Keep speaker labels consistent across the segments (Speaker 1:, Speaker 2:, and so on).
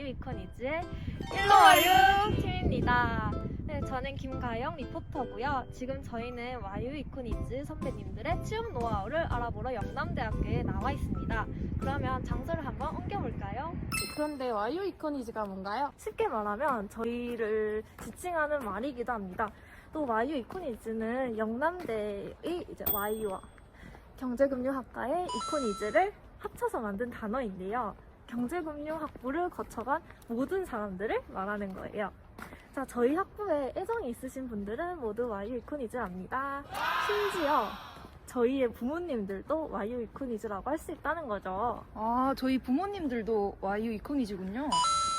Speaker 1: 이코니즈의 일로와유 팀입니다. 네, 저는 김가영 리포터고요. 지금 저희는 와유 이코니즈 선배님들의 취업 노하우를 알아보러 영남대학교에 나와 있습니다. 그러면 장소를 한번 옮겨볼까요?
Speaker 2: 그런데 와유 이코니즈가 뭔가요?
Speaker 1: 쉽게 말하면 저희를 지칭하는 말이기도 합니다. 또 와유 이코니즈는 영남대의 이제 와이와 경제금융학과의 이코니즈를 합쳐서 만든 단어인데요. 경제금융 학부를 거쳐간 모든 사람들을 말하는 거예요. 자, 저희 학부에 애정이 있으신 분들은 모두 와유 이코니즈랍니다. 심지어 저희의 부모님들도 와유 이코니즈라고 할 수 있다는 거죠.
Speaker 2: 아, 저희 부모님들도 와유 이코니즈군요.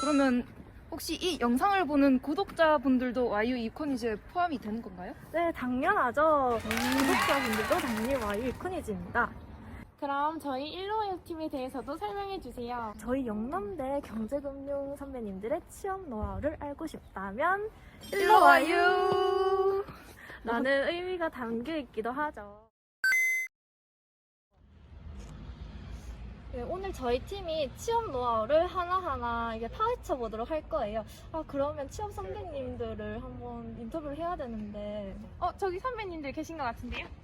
Speaker 2: 그러면 혹시 이 영상을 보는 구독자분들도 와유 이코니즈에 포함이 되는 건가요?
Speaker 1: 네, 당연하죠. 구독자분들도 당연히 와유 이코니즈입니다.
Speaker 3: 그럼 저희 일로와요 팀에 대해서도 설명해 주세요.
Speaker 1: 저희 영남대 경제금융 선배님들의 취업 노하우를 알고 싶다면 일로 와요! 라는 의미가 담겨 있기도 하죠. 네, 오늘 저희 팀이 취업 노하우를 하나하나 이게 파헤쳐 보도록 할 거예요. 아, 그러면 취업 선배님들을 한번 인터뷰를 해야 되는데.
Speaker 3: 어, 저기 선배님들 계신 것 같은데요?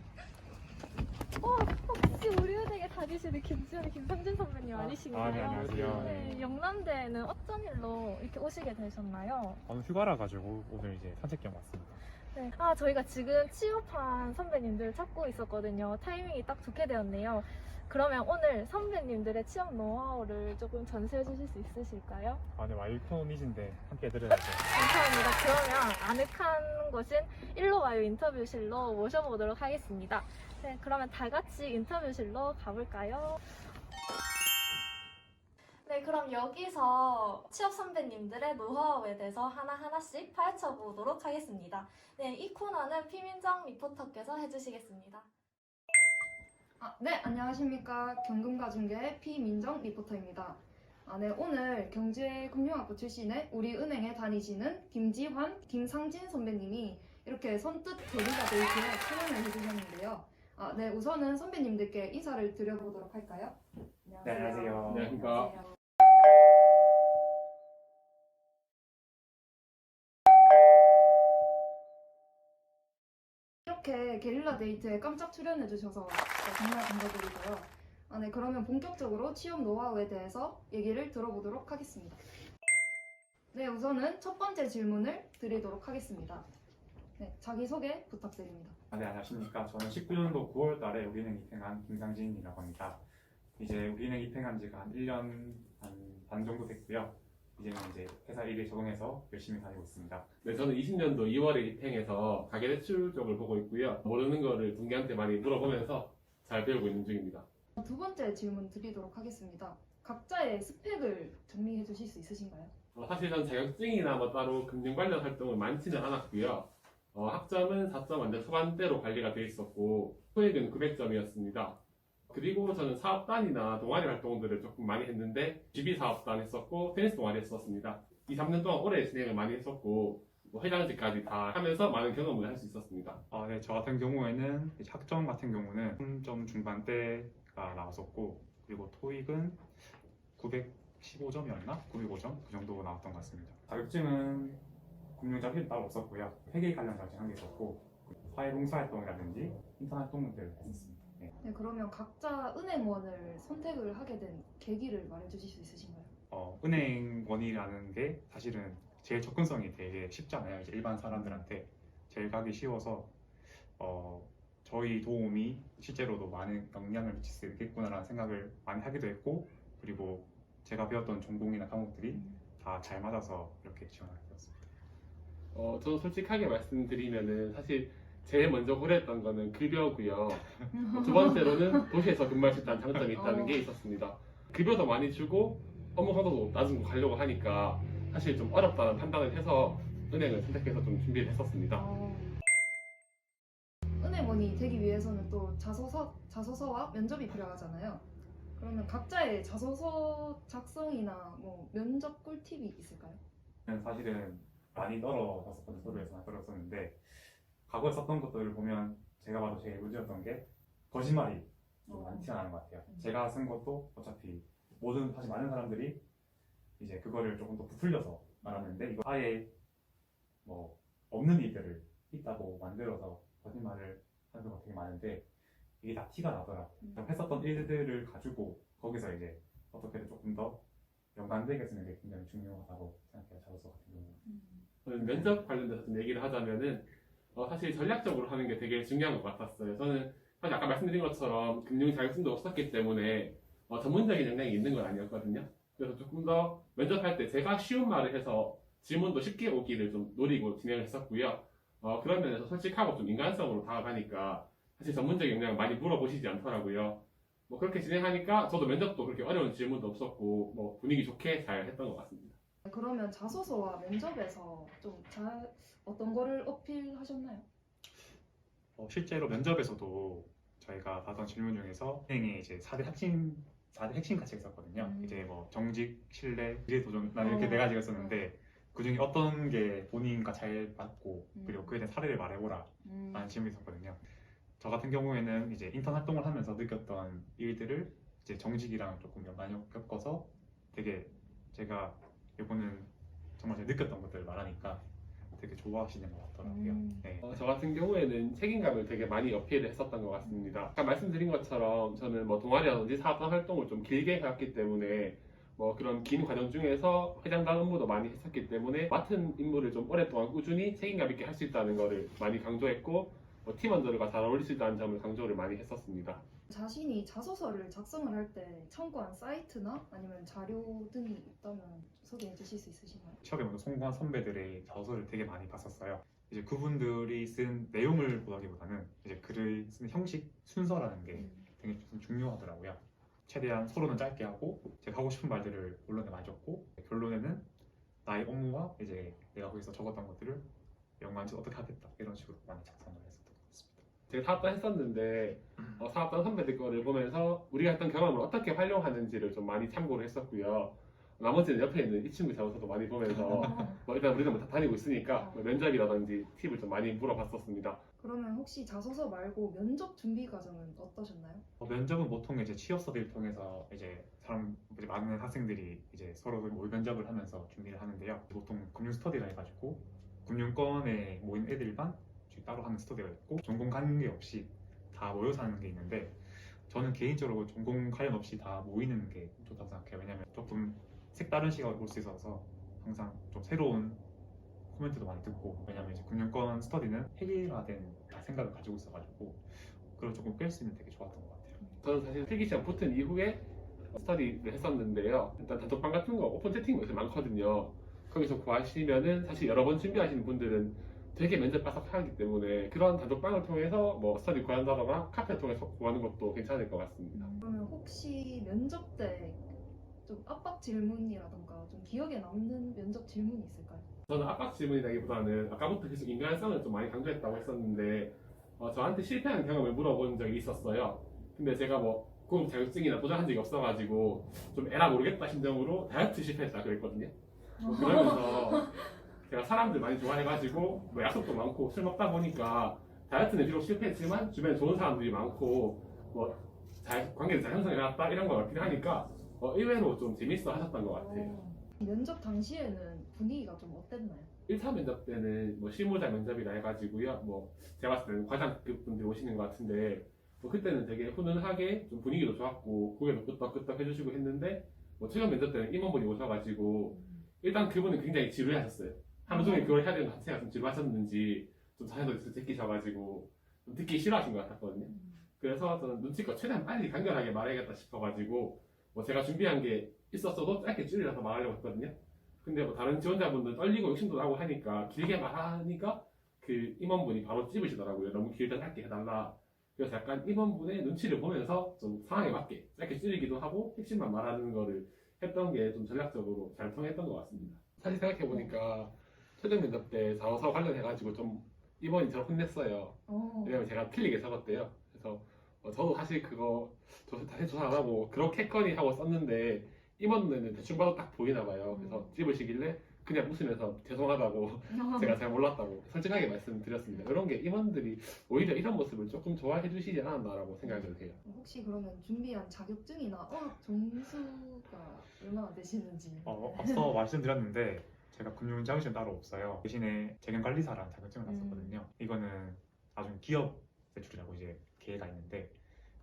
Speaker 1: 어, 혹시 우리 은행에 다니시는 김지현이 김상진 선배님 아니신가요?
Speaker 4: 아, 네, 안녕하세요.
Speaker 1: 네, 영남대에는 어떤 일로 이렇게 오시게 되셨나요?
Speaker 4: 저는 휴가라 가지고 오늘 이제 산책 겸 왔습니다.
Speaker 1: 네. 아, 저희가 지금 취업한 선배님들 찾고 있었거든요. 타이밍이 딱 좋게 되었네요. 그러면 오늘 선배님들의 취업 노하우를 조금 전수해 주실 수 있으실까요?
Speaker 4: 아, 네, 와이코니즈인데 함께 해드려야죠.
Speaker 1: 감사합니다. 그러면 아늑한 곳인 일로 와요 인터뷰실로 모셔보도록 하겠습니다. 네, 그러면 다 같이 인터뷰실로 가볼까요? 네, 그럼 여기서 취업 선배님들의 노하우에 대해서 하나하나씩 파헤쳐 보도록 하겠습니다. 네, 이 코너는 피민정 리포터께서 해주시겠습니다.
Speaker 2: 아, 네, 안녕하십니까. 경금가중계의 피민정 리포터입니다. 아, 네, 오늘 경제금융학부 출신의 우리 은행에 다니시는 김지환, 김상진 선배님이 이렇게 선뜻 결의가 데이트에 출연을 해주셨는데요. 아, 네, 우선은 선배님들께 인사를 드려보도록 할까요?
Speaker 4: 네, 안녕하세요.
Speaker 5: 안녕하십니
Speaker 2: 이렇게 게릴라 데이트에 깜짝 출연해 주셔서 진짜 정말 감사드리고요. 아, 네, 그러면 본격적으로 취업 노하우에 대해서 얘기를 들어보도록 하겠습니다. 네, 우선은 첫 번째 질문을 드리도록 하겠습니다. 네, 자기소개 부탁드립니다.
Speaker 4: 아, 네, 안녕하십니까. 저는 19년도 9월 달에 우리은행 입행한 김상진이라고 합니다. 이제 우리은행 입행한 지가 한 1년 한반 정도 됐고요. 이제는 이제 회사 일에 적응해서 열심히 다니고 있습니다.
Speaker 5: 네, 저는 20년도 2월에 입행해서 가계대출 쪽을 보고 있고요. 모르는 거를 동기한테 많이 물어보면서 잘 배우고 있는 중입니다.
Speaker 2: 두 번째 질문 드리도록 하겠습니다. 각자의 스펙을 정리해 주실 수 있으신가요?
Speaker 5: 어, 사실 전 자격증이나 뭐 따로 금융 관련 활동을 많지는 않았고요. 어, 학점은 4점 완전 초반대로 관리가 돼 있었고 토익은 900점이었습니다. 그리고 저는 사업단이나 동아리 활동들을 조금 많이 했는데 GB 사업단 했었고 테니스 동아리 했었습니다. 2, 3년 동안 오래 진행을 많이 했었고 뭐 회장직까지 다 하면서 많은 경험을 할 수 있었습니다.
Speaker 4: 아, 네, 저 같은 경우에는 학점 같은 경우는 3점 중반대가 나왔었고 그리고 토익은 915점이었나? 905점 그 정도 나왔던 것 같습니다. 자격증은 금융 자격증 따로 없었고요. 회계 관련 자격증 한 개 있었고 사회봉사활동이라든지 인턴 활동들을 했었습니다. 네.
Speaker 2: 네, 그러면 각자 은행원을 선택을 하게 된 계기를 말해 주실 수 있으신가요?
Speaker 4: 어, 은행원이라는 게 사실은 제일 접근성이 되게 쉽잖아요. 이제 일반 사람들한테 제일 가기 쉬워서 어, 저희 도움이 실제로도 많은 영향을 미칠 수 있겠구나라는 생각을 많이 하기도 했고 그리고 제가 배웠던 전공이나 과목들이 다잘 맞아서 이렇게 지원하게 되었습니다.
Speaker 5: 어, 저는 솔직하게 말씀드리면은 사실 제일 먼저 고려했던 거는 급여고요. 어, 두 번째로는 도시에서 근무할 수 있다는 장점이 있다는 게 있었습니다. 급여도 많이 주고 업무 강도도 낮은 거 가려고 하니까 사실 좀 어렵다는 판단을 해서 은행을 선택해서 좀 준비를 했었습니다.
Speaker 2: 어, 은행원이 되기 위해서는 또 자소서, 자소서와 면접이 필요하잖아요. 그러면 각자의 자소서 작성이나 뭐 면접 꿀팁이 있을까요?
Speaker 4: 저는 사실은 많이 떨어졌었거든요. 서류에서 많이 떨어졌었는데 과거에 썼던 것들을 보면 제가 봐도 제일 문제였던 게 거짓말이 좀 많지 않은 것 같아요. 제가 쓴 것도 어차피 모든 사실 많은 사람들이 이제 그거를 조금 더 부풀려서 말하는데 이거 아예 뭐 없는 일들을 있다고 만들어서 거짓말을 하는 경우가 되게 많은데 이게 다 티가 나더라고.
Speaker 2: 음.
Speaker 4: 요 했었던 일들을 가지고 거기서 이제 어떻게든 조금 더 연관되게 쓰는 게 굉장히 중요하다고 생각해요. 자소서 같은 경우는.
Speaker 5: 저는 면접 관련돼서 좀 얘기를 하자면은 어, 사실 전략적으로 하는 게 되게 중요한 것 같았어요. 저는 사실 아까 말씀드린 것처럼 금융 자격증도 없었기 때문에 어, 전문적인 역량이 있는 건 아니었거든요. 그래서 조금 더 면접할 때 제가 쉬운 말을 해서 질문도 쉽게 오기를 좀 노리고 진행을 했었고요. 어, 그런 면에서 솔직하고 좀 인간성으로 다가가니까 사실 전문적인 역량 많이 물어보시지 않더라고요. 뭐 그렇게 진행하니까 저도 면접도 그렇게 어려운 질문도 없었고 뭐 분위기 좋게 잘 했던 것 같습니다.
Speaker 2: 그러면 자소서와 면접에서 좀잘 어떤 거를 어필하셨나요?
Speaker 4: 어, 실제로 면접에서도 저희가 받은 질문 중에서 은행의 이제 4대 핵심 4대 핵심 가치가 있었거든요.
Speaker 2: 음.
Speaker 4: 이제 뭐 정직, 신뢰, 미래 도전 나 이렇게
Speaker 2: 어.
Speaker 4: 네 가지가 있었는데 그 중에 어떤 게 본인과 잘 맞고
Speaker 2: 음.
Speaker 4: 그리고 그에 대한 사례를 말해보라
Speaker 2: 음.
Speaker 4: 라는 질문이 있었거든요. 저 같은 경우에는 이제 인턴 활동을 하면서 느꼈던 일들을 이제 정직이랑 조금 연관이 엮어서 되게 제가 이거는 정말 제가 느꼈던 것들을 말하니까 되게 좋아하시는 것 같더라고요.
Speaker 2: 음.
Speaker 4: 네.
Speaker 5: 어, 저 같은 경우에는 책임감을 되게 많이 어필을 했었던 것 같습니다. 아까 말씀드린 것처럼 저는 뭐 동아리라든지 사업단 활동을 좀 길게 해왔기 때문에 뭐 그런 긴 과정 중에서 회장단 업무도 많이 했었기 때문에 맡은 임무를 좀 오랫동안 꾸준히 책임감 있게 할 수 있다는 것을 많이 강조했고 뭐 팀원들과 잘 어울릴 수 있다는 점을 강조를 많이 했었습니다.
Speaker 2: 자신이 자소서를 작성을 할 때 참고한 사이트나 아니면 자료 등이 있다면 소개해 주실 수 있으신가요?
Speaker 4: 취업에 먼저 성공한 선배들의 자소를 되게 많이 봤었어요. 이제 그분들이 쓴 내용을 보다기보다는 이제 글을 쓰는 형식, 순서라는 게
Speaker 2: 음.
Speaker 4: 되게 좀 중요하더라고요. 최대한 서로는 짧게 하고 제가 하고 싶은 말들을 본론에 많이 적고 결론에는 나의 업무와 이제 내가 거기서 적었던 것들을 연관지 어떻게 하겠다 이런 식으로 많이 작성을 같습니다.
Speaker 5: 제가 사업단 했었는데 어, 사업단 선배들 거를 보면서 우리가 했던 경험을 어떻게 활용하는지를 좀 많이 참고를 했었고요. 나머지는 옆에 있는 이 친구 자소서도 많이 보면서
Speaker 2: 어,
Speaker 5: 뭐 일단 우리는 뭐다 다니고 있으니까 뭐 면접이라든지 팁을 좀 많이 물어봤었습니다.
Speaker 2: 그러면 혹시 자소서 말고 면접 준비 과정은 어떠셨나요?
Speaker 4: 어, 면접은 보통 이제 취업 서비를 통해서 이제 사람 이제 많은 학생들이 이제 서로 모의 면접을 하면서 준비를 하는데요. 보통 금융 스터디라 해가지고 금융권에 모인 애들만 저희 따로 하는 스터디가 있고 전공 관계 없이 다 모여서 하는 게 있는데 저는 개인적으로 전공 관련 없이 다 모이는 게 좋다고 생각해요. 왜냐면 조금 색다른 시각을 볼 수 있어서 항상 좀 새로운 코멘트도 많이 듣고 왜냐면 이제 금융권 스터디는 해결화된 다 생각을 가지고 있어가지고 그걸 조금 뺄 수 있는 되게 좋았던 것 같아요.
Speaker 5: 저는 사실 필기 시험 붙은 이후에 스터디를 했었는데요. 일단 단톡방 같은 거 오픈 채팅 요새 많거든요. 거기서 구하시면은 사실 여러 번 준비하시는 분들은 되게 면접 빠삭하기 때문에 그런 단톡방을 통해서 뭐 스터디 구한다거나 카페 통해서 구하는 것도 괜찮을 것 같습니다.
Speaker 2: 그러면 혹시 면접 때 좀 압박 질문이라던가 좀 기억에 남는 면접 질문이 있을까요?
Speaker 5: 저는 압박 질문이라기보다는 아까부터 계속 인간성을 좀 많이 강조했다고 했었는데 어, 저한테 실패한 경험을 물어본 적이 있었어요. 근데 제가 뭐 공업 자격증이나 도전한 적이 없어가지고 좀 에라 모르겠다 심정으로 다이어트 실패했다 그랬거든요. 뭐 그러면서 제가 사람들 많이 좋아해가지고 뭐 약속도 많고 술 먹다 보니까 다이어트는 비록 실패했지만 주변에 좋은 사람들이 많고 뭐 잘, 관계를 잘 형성해놨다 이런 걸 어필하니까 어, 의외로 좀 재밌어 하셨던 것 같아요.
Speaker 2: 어, 면접 당시에는 분위기가 좀 어땠나요?
Speaker 5: 1차 면접 때는 뭐 실무자 면접이라 해가지고요. 뭐 제가 봤을 때는 과장급 분들이 오시는 것 같은데 뭐 그때는 되게 훈훈하게 좀 분위기도 좋았고 고개도 끄덕끄덕 해주시고 했는데 뭐 최종 면접 때는 임원분이 오셔가지고 일단 그분은 굉장히 지루해하셨어요. 하루 종일 그걸 해야 되는 것 자체가 좀 지루하셨는지 좀 자연스럽게 제끼셔가지고 좀 듣기 싫어하신 것 같았거든요. 그래서 저는 눈치껏 최대한 빨리 간결하게 말해야겠다 싶어가지고 뭐 제가 준비한 게 있었어도 짧게 줄여서 말하려고 했거든요. 근데 뭐 다른 지원자분들 떨리고 욕심도 나고 하니까 길게 말하니까 그 임원분이 바로 찝으시더라고요. 너무 길다 짧게 해달라. 그래서 약간 임원분의 눈치를 보면서 좀 상황에 맞게 짧게 줄이기도 하고 핵심만 말하는 거를 했던 게 좀 전략적으로 잘 통했던 것 같습니다. 사실 생각해보니까 최종 면접 때 자원사업 관련해가지고 좀 임원이 저를 혼냈어요.
Speaker 2: 어,
Speaker 5: 왜냐면 제가 틀리게 적었대요. 그래서 어, 저도 사실 그거 조- 다시 조사 안 하고 그렇게 했거니 하고 썼는데 임원은 대충 봐도 딱 보이나 봐요. 그래서 찝으시길래 그냥 웃으면서 죄송하다고 제가 잘 몰랐다고 솔직하게 말씀드렸습니다. 이런 게 임원들이 오히려 이런 모습을 조금 좋아해 주시지 않았나라고 생각을 해요.
Speaker 2: 혹시 그러면 준비한 자격증이나 어학 점수가 얼마나 되시는지.
Speaker 4: 어, 앞서 말씀드렸는데 제가 금융 자격증 따로 없어요. 대신에 재경관리사라는 자격증을 땄었거든요. 이거는 나중에 기업 대출이라고 이제 기회가 있는데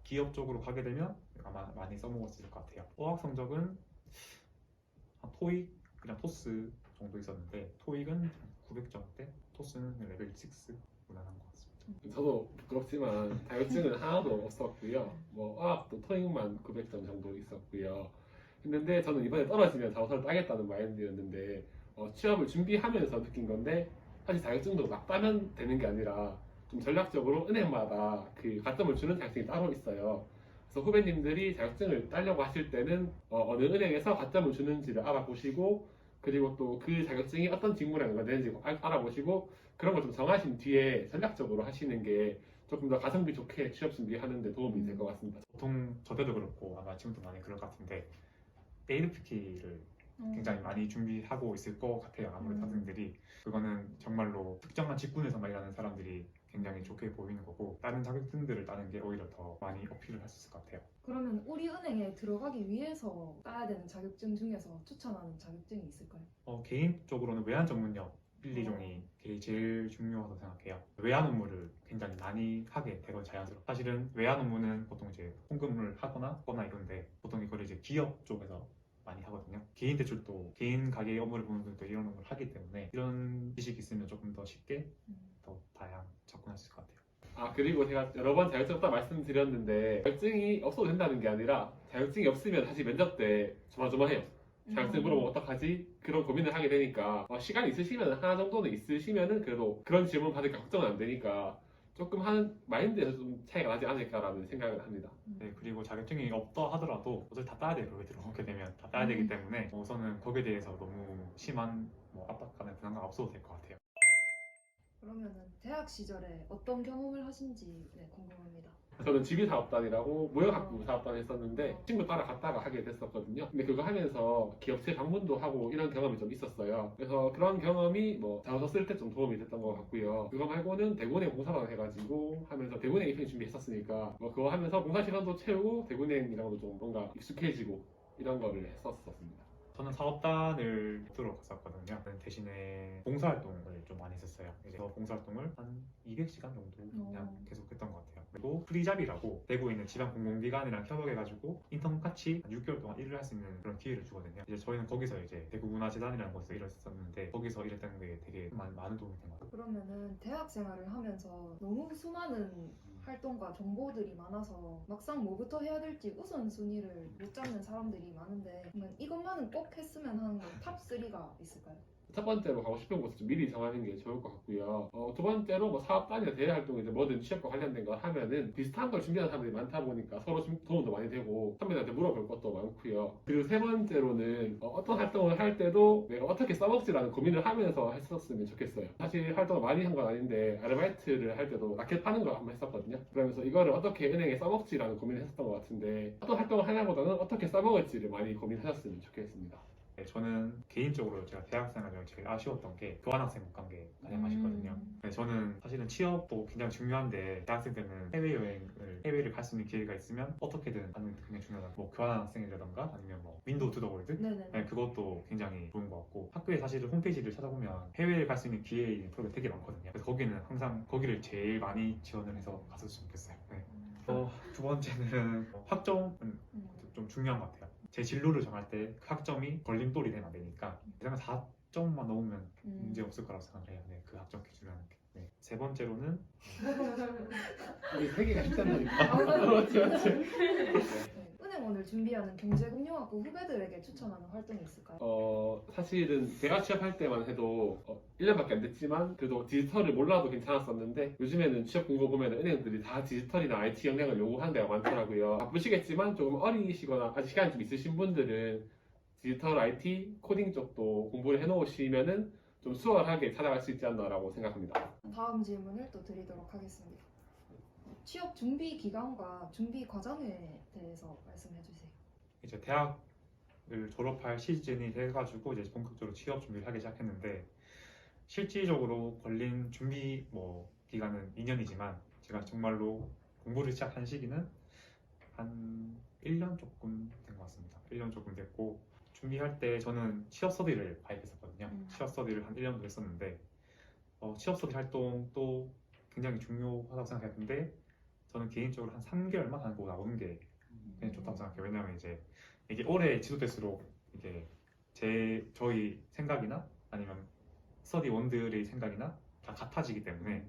Speaker 4: 기업 쪽으로 가게 되면 아마 많이 써먹었을 것 같아요. 어학 성적은 한 토익 그냥 토스 정도 있었는데 토익은 900점대, 토스는 레벨 6 무난한 것 같습니다.
Speaker 5: 저도 부끄럽지만 자격증은 하나도 없었고요. 뭐 어학도 토익만 900점 정도 있었고요. 했는데 저는 이번에 떨어지면 자소서를 따겠다는 마인드였는데 어, 취업을 준비하면서 느낀 건데 사실 자격증도 막 따면 되는 게 아니라 좀 전략적으로 은행마다 그 가점을 주는 자격증이 따로 있어요. 그래서 후배님들이 자격증을 따려고 하실 때는 어, 느 은행에서 가점을 주는지를 알아보시고 그리고 또 그 자격증이 어떤 직무랑 연관되는지 알- 알아보시고 그런 걸 좀 정하신 뒤에 전략적으로 하시는 게 조금 더 가성비 좋게 취업 준비하는 데 도움이 될 것 같습니다.
Speaker 4: 보통 저 때도 그렇고 아마 지금도 많이 그럴 것 같은데 ALPT를
Speaker 2: 음.
Speaker 4: 굉장히 많이 준비하고 있을 것 같아요. 아무래도
Speaker 2: 음.
Speaker 4: 학생들이 그거는 정말로 특정한 직군에서만 일하는 사람들이 굉장히 좋게 보이는 거고 다른 자격증들을 따는 게 오히려 더 많이 어필을 할 수 있을 것 같아요.
Speaker 2: 그러면 우리 은행에 들어가기 위해서 따야 되는 자격증 중에서 추천하는 자격증이 있을까요?
Speaker 4: 어, 개인적으로는 외환 전문력 1, 2종이 제일 중요하다고 생각해요. 외환 업무를 굉장히 많이 하게 되고 자연스럽고 사실은 외환 업무는 보통 이제 송금을 하거나 하거나 이런데 보통 이걸 이제 기업 쪽에서 많이 하거든요. 개인 대출도 개인 가게 업무를 보는 분들도 이런 업무를 하기 때문에 이런 지식이 있으면 조금 더 쉽게 더 다양 접근할 수 있을 것 같아요.
Speaker 5: 아 그리고 제가 여러 번 자격증 없다 말씀드렸는데 자격증이 없어도 된다는 게 아니라 자격증이 없으면 사실 면접 때 조마조마해요. 자격증 물어보면 어떡하지? 그런 고민을 하게 되니까 어, 시간이 있으시면 하나 정도는 있으시면은 그래도 그런 질문 받을까 걱정은 안 되니까 조금 하는 마인드에서 좀 차이가 나지 않을까라는 생각을 합니다.
Speaker 4: 네, 그리고 자격증이 없다 하더라도 어차피 다 따야 돼요. 거기 들어오게 되면 다 따야 되기
Speaker 2: 음.
Speaker 4: 때문에 우선은 거기에 대해서 너무 심한 뭐 압박감에 부담감 없어도 될 것 같아요.
Speaker 2: 그러면은 대학 시절에 어떤 경험을 하신지 네, 궁금합니다.
Speaker 5: 저는 지비 사업단이라고 무역학부 사업단에 있었는데 친구 따라갔다가 하게 됐었거든요. 근데 그거 하면서 기업체 방문도 하고 이런 경험이 좀 있었어요. 그래서 그런 경험이 뭐 자소서 쓸 때 좀 도움이 됐던 것 같고요. 그거 말고는 대구은행 공사관 해가지고 하면서 대구은행 입행 준비했었으니까 뭐 그거 하면서 공사 시간도 채우고 대구은행이랑도 좀 뭔가 익숙해지고 이런 거를 했었습니다.
Speaker 4: 저는 사업단을 목표로 갔었거든요. 대신에 봉사활동을 좀 많이 했었어요. 이제 그 봉사활동을 한 200시간 정도 그냥
Speaker 2: 오.
Speaker 4: 계속 했던 것 같아요. 그리고 프리잡이라고 대구에 있는 지방 공공기관이랑 협업해가지고 인턴 같이 한 6개월 동안 일을 할 수 있는 그런 기회를 주거든요. 이제 저희는 거기서 이제 대구 문화재단이라는 곳에서 일했었는데 거기서 일했다는 게 되게 많은, 많은 도움이 된 것 같아요.
Speaker 2: 그러면은 대학 생활을 하면서 너무 수많은 활동과 정보들이 많아서 막상 뭐부터 해야 될지 우선순위를 못 잡는 사람들이 많은데 그러면 이것만은 꼭 했으면 하는 탑 3가 있을까요?
Speaker 5: 첫 번째로 가고 싶은 곳을 좀 미리 정하는 게 좋을 것 같고요. 어, 두 번째로 뭐 사업단이나 대외 활동이든 뭐든 취업과 관련된 걸 하면은 비슷한 걸 준비하는 사람들이 많다 보니까 서로 좀 도움도 많이 되고 선배들한테 물어볼 것도 많고요. 그리고 세 번째로는 어, 떤 활동을 할 때도 내가 어떻게 써먹지라는 고민을 하면서 했었으면 좋겠어요. 사실 활동을 많이 한 건 아닌데 아르바이트를 할 때도 라켓 파는 걸 한번 했었거든요. 그러면서 이거를 어떻게 은행에 써먹지라는 고민을 했었던 것 같은데 어떤 활동을 하냐보다는 어떻게 써먹을지를 많이 고민하셨으면 좋겠습니다.
Speaker 4: 네, 저는 개인적으로 제가 대학생활을 제일 아쉬웠던 게 교환학생 못 간 게 가장 아쉽거든요.
Speaker 2: 음.
Speaker 4: 네, 저는 사실은 취업도 굉장히 중요한데 대학생 때는 해외여행을 해외를 갈 수 있는 기회가 있으면 어떻게든 하는 게 굉장히 중요하다. 뭐 교환학생이라던가 아니면 뭐 윈도우 투 더 월드. 네, 그것도 굉장히 좋은 것 같고 학교에 사실은 홈페이지를 찾아보면 해외에 갈수 있는 기회 있는 프로그램 되게 많거든요. 그래서 거기는 항상 거기를 제일 많이 지원을 해서 갔었으면 좋겠어요. 네. 어, 두 번째는 학점은
Speaker 2: 음.
Speaker 4: 좀 중요한 것 같아요. 제 진로를 정할 때 그 학점이 걸림돌이 되면 안 되니까 그냥 4점만 넘으면
Speaker 2: 음.
Speaker 4: 문제 없을 거라고 생각을 해요. 네, 그 학점 기준이라는 게. 네. 세 번째로는
Speaker 5: 우리 세 개가 있잖아요.
Speaker 2: 아,
Speaker 5: 맞지, 맞지.
Speaker 2: 네. 은행원을 준비하는 경제금융학부 후배들에게 추천하는 활동이 있을까요?
Speaker 5: 어, 사실은 제가 취업할 때만 해도 어, 1년밖에 안 됐지만 그래도 디지털을 몰라도 괜찮았었는데 요즘에는 취업 공고 보면 은행들이 다 디지털이나 IT 역량을 요구하는 데가 많더라고요. 바쁘시겠지만 조금 어리시거나 아직 시간이 좀 있으신 분들은 디지털 IT 코딩 쪽도 공부를 해놓으시면은 좀 수월하게 찾아갈 수 있지 않나라고 생각합니다.
Speaker 2: 다음 질문을 또 드리도록 하겠습니다. 취업 준비 기간과 준비 과정에 대해서 말씀해 주세요.
Speaker 4: 이제 대학을 졸업할 시즌이 돼가지고 이제 본격적으로 취업 준비를 하기 시작했는데 실질적으로 걸린 준비 뭐 기간은 2년이지만 제가 정말로 공부를 시작한 시기는 한 1년 조금 된 것 같습니다. 1년 조금 됐고 준비할 때 저는 취업 서디를 가입했었거든요.
Speaker 2: 음.
Speaker 4: 취업 서디를 한 1년 정도 했었는데 어, 취업 서디 활동도 굉장히 중요하다고 생각했는데 저는 개인적으로 한 3개월만 하고 나오는 게 그냥 좋다고 생각해요. 왜냐하면 이제 이게 오래 지속될수록 이게 제 저희 생각이나 아니면 스터디 원들의 생각이나 다 같아지기 때문에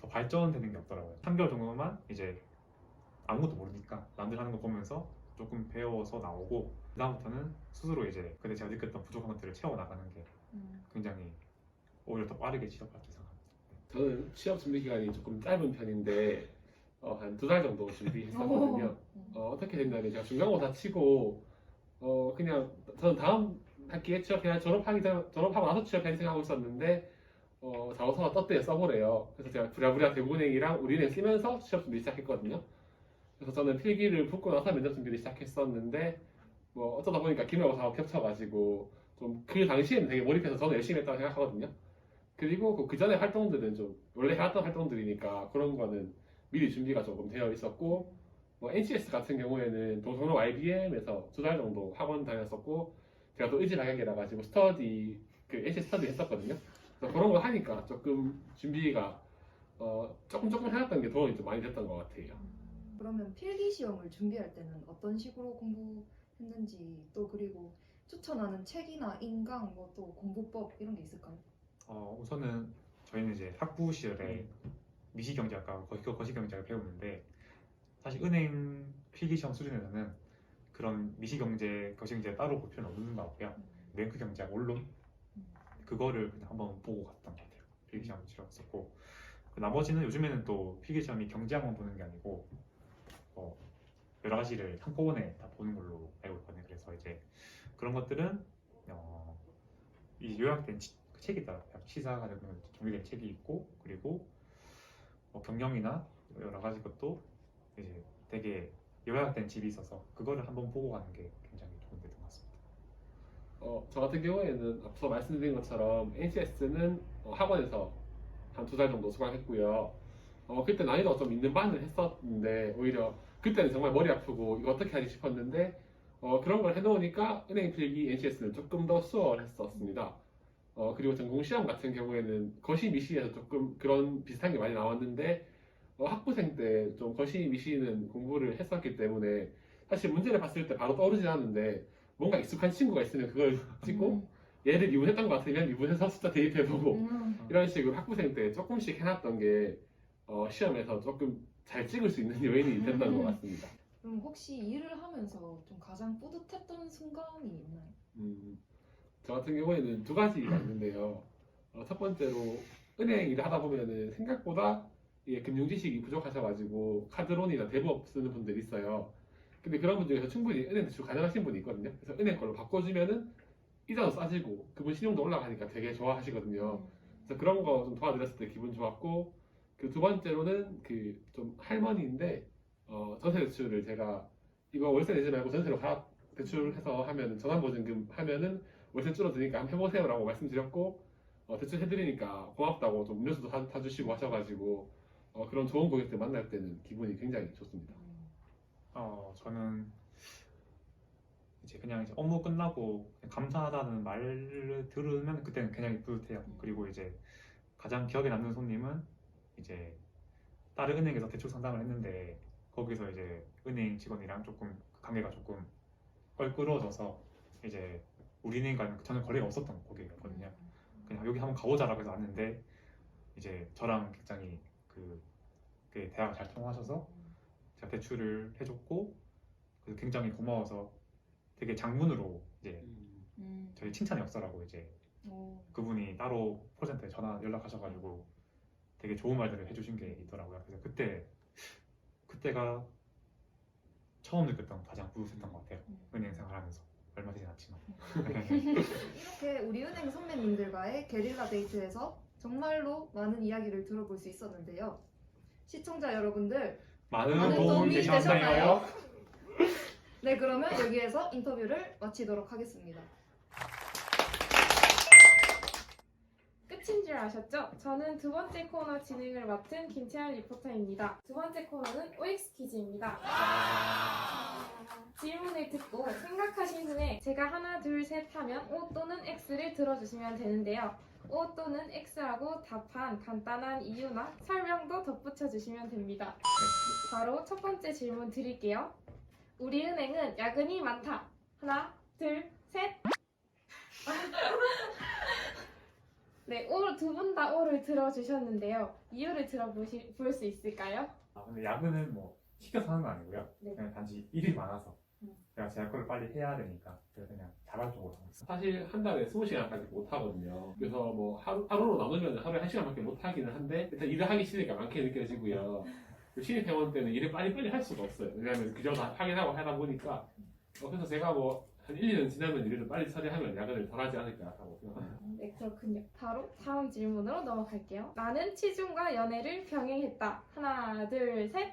Speaker 4: 더 발전되는 게 없더라고요. 3개월 정도만 이제 아무것도 모르니까 남들 하는 거 보면서 조금 배워서 나오고 그다음부터는 스스로 이제 그때 제가 느꼈던 부족한 것들을 채워 나가는 게
Speaker 2: 음.
Speaker 4: 굉장히 오히려 더 빠르게 취업할 수 생각합니다.
Speaker 5: 저는 취업 준비 기간이 조금 짧은 편인데 어, 한 두 달 정도 준비했었거든요. 어, 어떻게 됐냐면 제가 중간고사 치고 어, 그냥 저는 다음 학기에 취업해야 졸업하기 전 졸업하고 나서 취업해야 생각하고 있었는데 어, 자소서가 떴대요 써보래요. 그래서 제가 부랴부랴 대구은행이랑 우리은행 쓰면서 취업 준비 시작했거든요. 그래서 저는 필기를 붙고 나서 면접 준비를 시작했었는데 뭐 어쩌다 보니까 기말고사하고 겹쳐가지고 좀 그 당시에는 되게 몰입해서 저는 열심히 했다고 생각하거든요. 그리고 그, 그 전에 활동들은 좀 원래 해왔던 활동들이니까 그런 거는 미리 준비가 조금 되어 있었고 뭐 NCS 같은 경우에는 동성로 IBM에서 두 달 정도 학원 다녔었고 제가 또 의지박약이라 가지고 스터디 그 NCS 스터디 했었거든요. 그래서 그런 거 하니까 조금 준비가 어, 조금 조금 해놨던 게 도움이 좀 많이 됐던 것 같아요.
Speaker 2: 그러면 필기 시험을 준비할 때는 어떤 식으로 공부했는지 또 그리고 추천하는 책이나 인강 뭐 또 공부법 이런 게 있을까요?
Speaker 4: 어, 우선은 저희는 이제 학부 시절에 미시경제학과 거시, 거시경제학을 배우는데 사실 은행 필기시험 수준에서는 그런 미시경제, 거시경제 따로 볼 필요는 없는 것 같고요. 랭크 경제학 원론 그거를 그냥 한번 보고 갔던 것 같아요. 필기시험 치렀었고 그 나머지는 요즘에는 또 필기시험이 경제학만 보는 게 아니고 뭐 여러 가지를 한꺼번에 다 보는 걸로 알고 있거든요. 그래서 이제 그런 것들은 어, 이 요약된 치- 그 책이 있더라고요. 시사 가지고 정리된 책이 있고 그리고 뭐 경영이나 여러 가지 것도 이제 되게 요약된 집이 있어서 그거를 한번 보고 가는 게 굉장히 좋은 것 같습니다.
Speaker 5: 어, 저 같은 경우에는 앞서 말씀드린 것처럼 NCS는 학원에서 한 두 달 정도 수강했고요. 어, 그때 난이도가 좀 있는 반을 했었는데 오히려 그때는 정말 머리 아프고 이거 어떻게 하지 싶었는데 어, 그런 걸 해놓으니까 은행 필기 NCS는 조금 더 수월했었습니다. 어, 그리고 전공 시험 같은 경우에는 거시 미시에서 조금 그런 비슷한 게 많이 나왔는데 어, 학부생 때 좀 거시 미시는 공부를 했었기 때문에 사실 문제를 봤을 때 바로 떠오르진 않는데 뭔가 익숙한 친구가 있으면 그걸 찍고 얘를 미분했던 것 같으면 미분해서 숫자 대입해보고
Speaker 2: 음.
Speaker 5: 이런 식으로 학부생 때 조금씩 해놨던 게 어, 시험에서 조금 잘 찍을 수 있는 요인이 됐던 것 같습니다.
Speaker 2: 그럼 혹시 일을 하면서 좀 가장 뿌듯했던 순간이 있나요?
Speaker 5: 음, 저 같은 경우에는 두 가지가 있는데요. 어, 첫 번째로 은행 일을 하다 보면은 생각보다 이게 금융 지식이 부족하셔가지고 카드론이나 대부업 쓰는 분들이 있어요. 근데 그런 분 중에서 충분히 은행 대출 가능하신 분이 있거든요. 그래서 은행 걸로 바꿔주면은 이자도 싸지고 그분 신용도 올라가니까 되게 좋아하시거든요. 그래서 그런 거 좀 도와드렸을 때 기분 좋았고 그 두 번째로는 그 좀 할머니인데 어, 전세 대출을 제가 이거 월세 내지 말고 전세로 가 대출해서 하면 전환보증금 하면은 월세 줄어드니까 한번 해보세요라고 말씀드렸고 어, 대출 해드리니까 고맙다고 좀 음료수도 사, 사주시고 하셔가지고 어, 그런 좋은 고객들 만날 때는 기분이 굉장히 좋습니다.
Speaker 4: 어, 저는 이제 그냥 이제 업무 끝나고 그냥 감사하다는 말을 들으면 그때는 굉장히 뿌듯해요. 그리고 이제 가장 기억에 남는 손님은 이제 다른 은행에서 대출 상담을 했는데 거기서 이제 은행 직원이랑 조금 관계가 조금 껄끄러워져서 이제 우리 은행과는 전혀 거래가 없었던 고객이었거든요. 그냥 여기 한번 가보자라고 해서 왔는데 이제 저랑 굉장히 그, 그 대화가 잘 통하셔서 제가 대출을 해줬고 그래서 굉장히 고마워서 되게 장문으로 이제
Speaker 2: 음.
Speaker 4: 저희 칭찬의 역사라고 이제
Speaker 2: 오.
Speaker 4: 그분이 따로 콜센터에 전화 연락하셔가지고 되게 좋은 말들을 해주신 게 있더라고요. 그래서 그때 그때가 처음 느꼈던 가장 뿌듯했던 것 같아요.
Speaker 2: 음.
Speaker 4: 은행 생활하면서 얼마 되진 않지만
Speaker 2: 이렇게 우리 은행 선배님들과의 게릴라 데이트에서 정말로 많은 이야기를 들어볼 수 있었는데요. 시청자 여러분들,
Speaker 4: 많은 도움이
Speaker 2: 도움이
Speaker 4: 되셨나요?
Speaker 2: 네 그러면 여기에서 인터뷰를 마치도록 하겠습니다.
Speaker 3: 끝인 줄 아셨죠? 저는 두 번째 코너 진행을 맡은 김채연 리포터입니다. 두 번째 코너는 OX 퀴즈입니다. 질문을 듣고 생각하신 후에 제가 하나, 둘, 셋 하면 O 또는 X를 들어주시면 되는데요. O 또는 X라고 답한 간단한 이유나 설명도 덧붙여 주시면 됩니다. 바로 첫 번째 질문 드릴게요. 우리 은행은 야근이 많다. 하나, 둘, 셋. 네, 오, 두분다 O를 들어주셨는데요. 이유를 들어보실 수 있을까요?
Speaker 4: 아, 근데 야근은 뭐 시켜서 하는 거 아니고요.
Speaker 3: 네.
Speaker 4: 그냥 단지 일이 많아서
Speaker 3: 음.
Speaker 4: 제가 제할 거를 빨리 해야 되니까 그래서 그냥 자발적으로 하고 있어요.
Speaker 5: 사실 한 달에 20시간까지 못 하거든요. 그래서 뭐 하루, 하루로 나누면 하루에 1시간밖에 못 하기는 한데 일단 일을 하기 싫으니까 많게 느껴지고요. 그 신입 회원 때는 일을 빨리빨리 할 수가 없어요. 왜냐하면 그저 다 확인하고 하다 보니까 어, 그래서 제가 뭐 한 1, 2년 지나면 일을 빨리 처리하면 야근을 덜 하지 않을까라고 생각합니다.
Speaker 3: 네, 그렇군요. 바로 다음 질문으로 넘어갈게요. 나는 치중과 연애를 병행했다. 하나, 둘, 셋.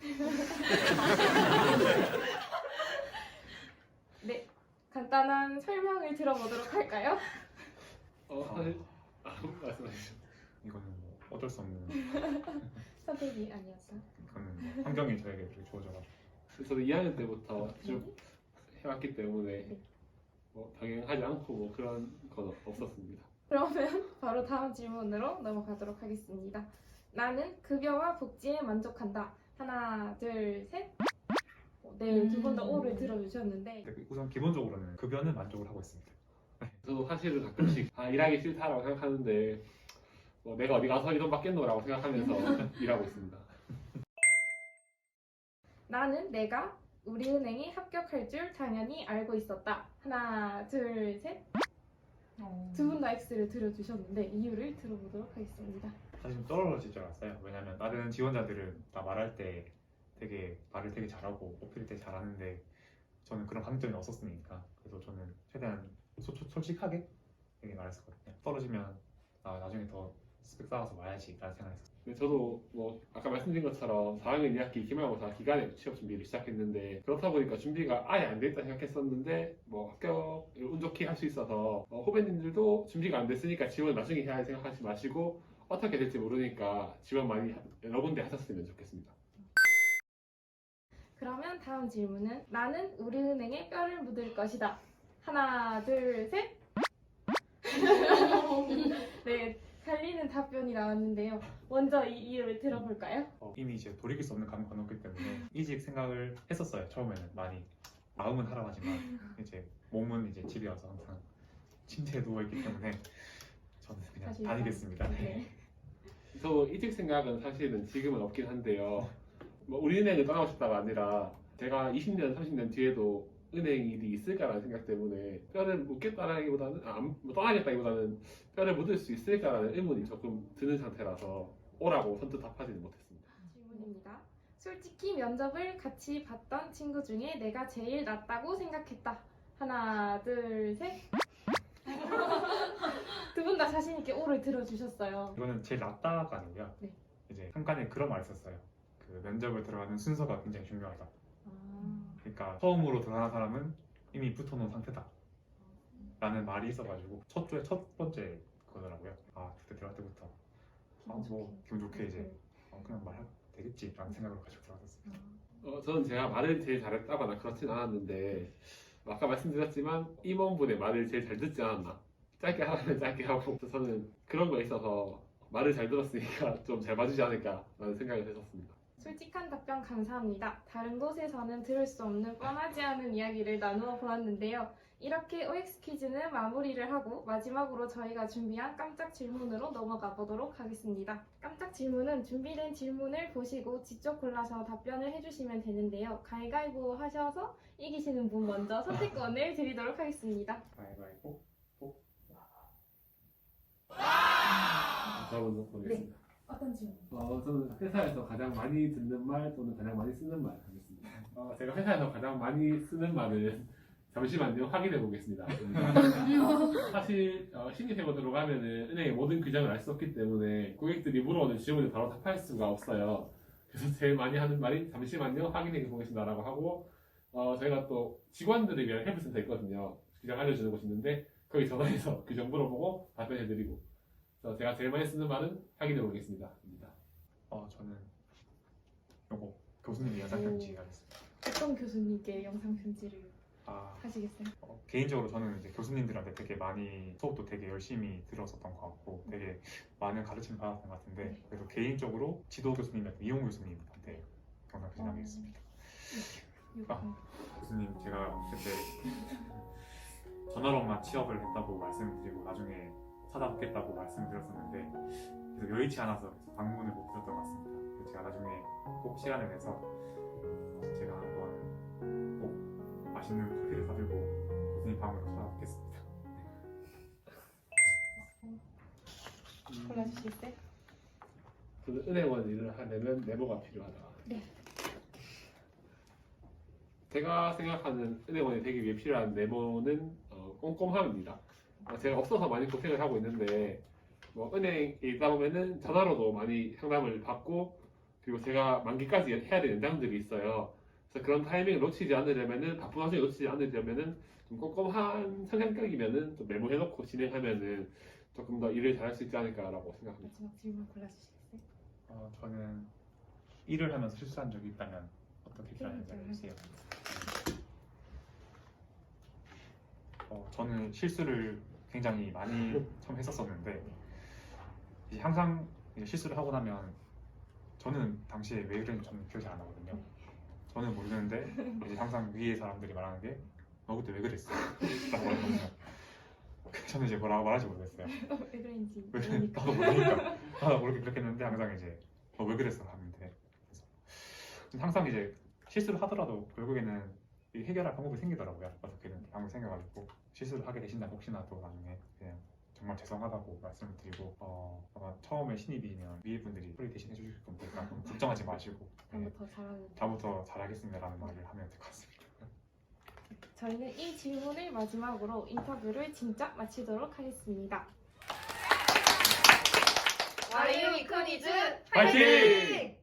Speaker 3: 네, 간단한 설명을 들어보도록 할까요?
Speaker 5: 어, 사실 아, 말씀하시죠.
Speaker 4: 이거는 뭐 어쩔 수 없는
Speaker 3: 선택이 아니었다.
Speaker 4: 그거는 뭐 환경이 저에게 그렇게 주어져가지고
Speaker 5: 저도 2학년 때부터 쭉 해왔기 때문에 뭐 병행하지 않고 뭐 그런 건 없었습니다.
Speaker 3: 그러면 바로 다음 질문으로 넘어가도록 하겠습니다. 나는 급여와 복지에 만족한다. 하나, 둘, 셋. 어, 네, 두 분다 O를 들어주셨는데
Speaker 4: 근데 우선 기본적으로는 급여는 만족을 하고 있습니다.
Speaker 5: 저도 사실은 가끔씩 아 일하기 싫다라고 생각하는데 뭐 내가 어디 가서 이 돈 받겠노라고 생각하면서 일하고 있습니다.
Speaker 3: 나는 내가 우리 은행에 합격할 줄 당연히 알고 있었다. 하나, 둘, 셋. 두 분 다 X를 들어주셨는데 이유를 들어보도록 하겠습니다.
Speaker 4: 사실 좀 떨어질 줄 알았어요. 왜냐면 다른 지원자들은 나 말할 때 되게 말을 되게 잘하고 뽑힐 때 잘하는데 저는 그런 강점이 없었으니까 그래서 저는 최대한 소- 소- 솔직하게 되게 말했었거든요. 떨어지면 아, 나중에 더 스펙 쌓아서 와야지 라는 생각했었어요.
Speaker 5: 근데 저도 뭐 아까 말씀드린 것처럼 4학년 2학기 기말고사 기간에 취업 준비를 시작했는데 그렇다 보니까 준비가 아예 안 돼 있다 생각했었는데 뭐 합격을 운 좋게 할 수 있어서 어, 후배님들도 준비가 안 됐으니까 지원 나중에 해야 생각하지 마시고 어떻게 될지 모르니까 지원 많이 하- 여러 군데 하셨으면 좋겠습니다.
Speaker 3: 그러면 다음 질문은 나는 우리 은행에 뼈를 묻을 것이다. 하나, 둘, 셋. 네, 갈리는 답변이 나왔는데요. 먼저 이 이유를 들어볼까요?
Speaker 4: 어, 이미 이제 돌이킬 수 없는 감이 건넜기 때문에 이직 생각을 했었어요. 처음에는 많이 마음은 하라 하지만 이제 몸은 이제 집에 와서 항상 침대에 누워 있기 때문에 저는 그냥
Speaker 3: 사실
Speaker 4: 다니겠습니다.
Speaker 3: 네.
Speaker 5: 저도 이직 생각은 사실은 지금은 없긴 한데요. 뭐 우리 은행을 떠나고 싶다가 아니라 제가 20년, 30년 뒤에도 은행 일이 있을까라는 생각 때문에 뼈를 묻겠다라기보다는 아, 안- 뭐 떠나겠다기보다는 뼈를 묻을 수 있을까라는 의문이 조금 드는 상태라서 오라고 선뜻 답하지는 못했습니다.
Speaker 3: 질문입니다. 솔직히 면접을 같이 봤던 친구 중에 내가 제일 낫다고 생각했다. 하나, 둘, 셋. 두 분 다 자신 있게 O를 들어주셨어요.
Speaker 4: 이거는 제일 낫다가 아니고요.
Speaker 3: 네.
Speaker 4: 이제 한간에 그런 말을 썼어요. 그 면접을 들어가는 순서가 굉장히 중요하다.
Speaker 3: 아,
Speaker 4: 그러니까 처음으로 들어가는 사람은 이미 붙어놓은 상태다. 라는 말이 있어가지고 첫 주에 첫 번째 거더라고요. 아 그때 들어갈 때부터 아뭐 기분 좋게 이제 어, 그냥 말 되겠지 라는 생각으로 가지고 들어갔었어요.
Speaker 5: 어, 저는 제가 말을 제일 잘했다거나 그렇진 않았는데 뭐 아까 말씀드렸지만 임원분의 말을 제일 잘 듣지 않았나 짧게 하라면 짧게 하고 저는 그런 거에 있어서 말을 잘 들었으니까 좀 잘 봐주지 않을까 라는 생각을 했었습니다.
Speaker 3: 솔직한 답변 감사합니다. 다른 곳에서는 들을 수 없는 뻔하지 않은 이야기를 나누어 보았는데요. 이렇게 OX 퀴즈는 마무리를 하고 마지막으로 저희가 준비한 깜짝 질문으로 넘어가 보도록 하겠습니다. 깜짝 질문은 준비된 질문을 보시고 직접 골라서 답변을 해주시면 되는데요. 가위가위보 하셔서 이기시는 분 먼저 선택권을 드리도록 하겠습니다.
Speaker 4: 가위바위보.
Speaker 5: 저 먼저 보겠습니다.
Speaker 3: 어떤 질문?
Speaker 5: 어, 저는 회사에서 가장 많이 듣는 말 또는 가장 많이 쓰는 말 하겠습니다. 어, 제가 회사에서 가장 많이 쓰는 말은 잠시만요 확인해 보겠습니다. 사실 어, 신입회원으로 가면은 은행의 모든 규정을 알 수 없기 때문에 고객들이 물어오는 질문을 바로 답할 수가 없어요. 그래서 제일 많이 하는 말이 잠시만요 확인해 보겠습니다라고 하고 어, 저희가 또 직원들을 위한 헬프센터 있거든요. 규정 알려주는 곳이 있는데 거기 전화해서 규정 물어보고 답변해드리고 그래서 제가 제일 많이 쓰는 말은 확인해 보겠습니다. 입니다.
Speaker 4: 어 저는 요거 교수님이 영상 편지 하겠습니다.
Speaker 3: 어떤 교수님께 영상 편지를
Speaker 4: 아
Speaker 3: 하시겠어요?
Speaker 4: 어, 개인적으로 저는 이제 교수님들한테 되게 많이 수업도 되게 열심히 들었었던 것 같고 되게 많은 가르침 받았던 것 같은데
Speaker 3: 네.
Speaker 4: 그래도 개인적으로 지도 교수님한테 이용 교수님한테 영상 편지 하겠습니다. 아. 교수님 제가 그때 전화로만 취업을 했다고 말씀드리고 나중에 찾아뵙겠다고 말씀드렸었는데 그래서 여의치 않아서 방문을 못 드렸던 것 같습니다. 제가 나중에 꼭 시간을 내서 어, 제가 한번 꼭 맛있는 커피를 사들고 교수님 방으로 찾아뵙겠습니다.
Speaker 3: 골라주시겠어요?
Speaker 5: 저는 은행원 일을 하려면 네모가 필요하다.
Speaker 3: 네.
Speaker 5: 제가 생각하는 은행원이 되기 위해 필요한 네모는 어, 꼼꼼함입니다. 어, 제가 없어서 많이 고생을 하고 있는데 뭐 은행에 있다 보면은 전화로도 많이 상담을 받고 그리고 제가 만기까지 해야 되는 연장들이 있어요. 그래서 그런 타이밍을 놓치지 않으려면은 바쁜 와중에 놓치지 않으려면은 좀 꼼꼼한 성향격이면은 좀 메모해놓고 진행하면은 조금 더 일을 잘할 수 있지 않을까라고 생각합니다.
Speaker 3: 마지막 질문 골라주시겠어요?
Speaker 4: 어, 저는 일을 하면서 실수한 적이 있다면 어떻게 필요한지 알려주세요. 어, 저는 실수를 굉장히 많이 처음 했었었는데 이제 항상 이제 실수를 하고 나면 저는 당시에 왜 그랬는지 저는 기억이 안 나거든요. 저는 모르는데 이제 항상 위에 사람들이 말하는 게 너 그때 왜 그랬어? 라고 말하거든요. 저는 이제 뭐라고 말하지 모르겠어요.
Speaker 3: 왜 그런지
Speaker 4: 왜
Speaker 3: 모르니까.
Speaker 4: 나도 모르니까 나도 모르게 그렇게 했는데 항상 이제 어, 왜 그랬어 하면 돼 그래서 항상 이제 실수를 하더라도 결국에는 이 해결할 방법이 생기더라고요 어떻게든 방법이 생겨가지고 실수를 하게 되신다 혹시나 또 나중에 그냥 정말 죄송하다고 말씀을 드리고 어, 아마 처음에 신입이면 위에 분들이 소리 대신 해주실 너무 걱정하지 마시고 네,
Speaker 3: 다음부터 잘하는.
Speaker 4: 다음부터 잘하겠습니다라는 말을 하면 될 것 같습니다
Speaker 3: 저희는 이 질문을 마지막으로 인터뷰를 진짜 마치도록 하겠습니다.
Speaker 2: 와이유 이코니즈
Speaker 4: 파이팅!